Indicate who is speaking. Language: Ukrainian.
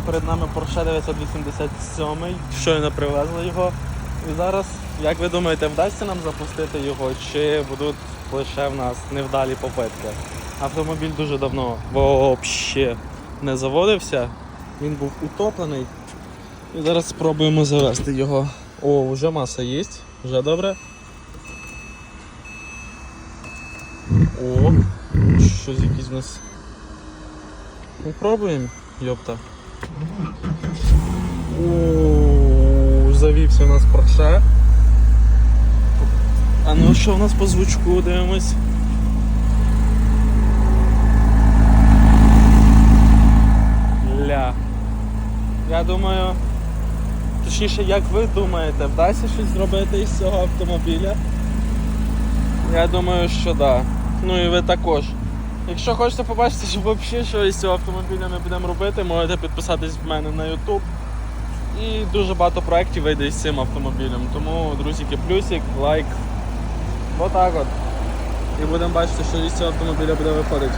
Speaker 1: Перед нами Porsche 987, щойно привезли його. І зараз, як ви думаєте, вдасться нам запустити його, чи будуть лише в нас невдалі попитки? Автомобіль дуже давно взагалі не заводився. Він був утоплений. І зараз спробуємо завести його. О, вже маса є, вже добре. О, щось якийсь у нас. Ну, пробуємо, йопта. Завівся у нас Porsche. А ну що у нас по звучку дивимось? Ля. Я думаю. Точніше, як ви думаєте, вдасться щось зробити із цього автомобіля? Я думаю, що так. Да. Ну і ви також. Якщо хочете побачити, що взагалі що із цього автомобіля ми будемо робити, можете підписатись в мене на YouTube. І дуже багато проєктів вийде з цим автомобілем. Тому, друзі, плюсик, лайк. Отак от. І будемо бачити, що з цього автомобіля буде виходити.